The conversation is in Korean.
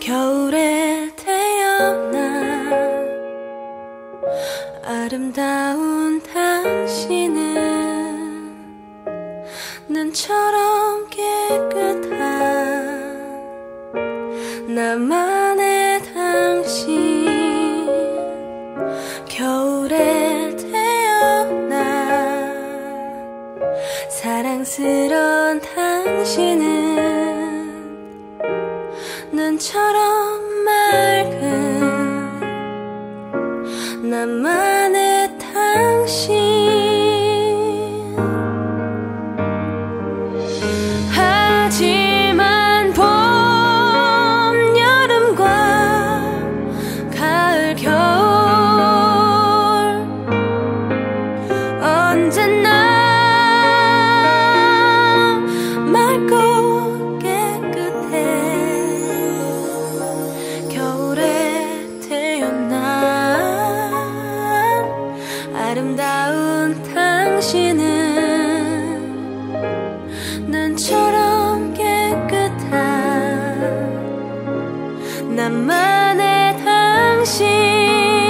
겨울에 태어난 아름다운 당신은 눈처럼 깨끗한 나만의 당신 사랑스러운 당신은 눈처럼 오랜만에 당신.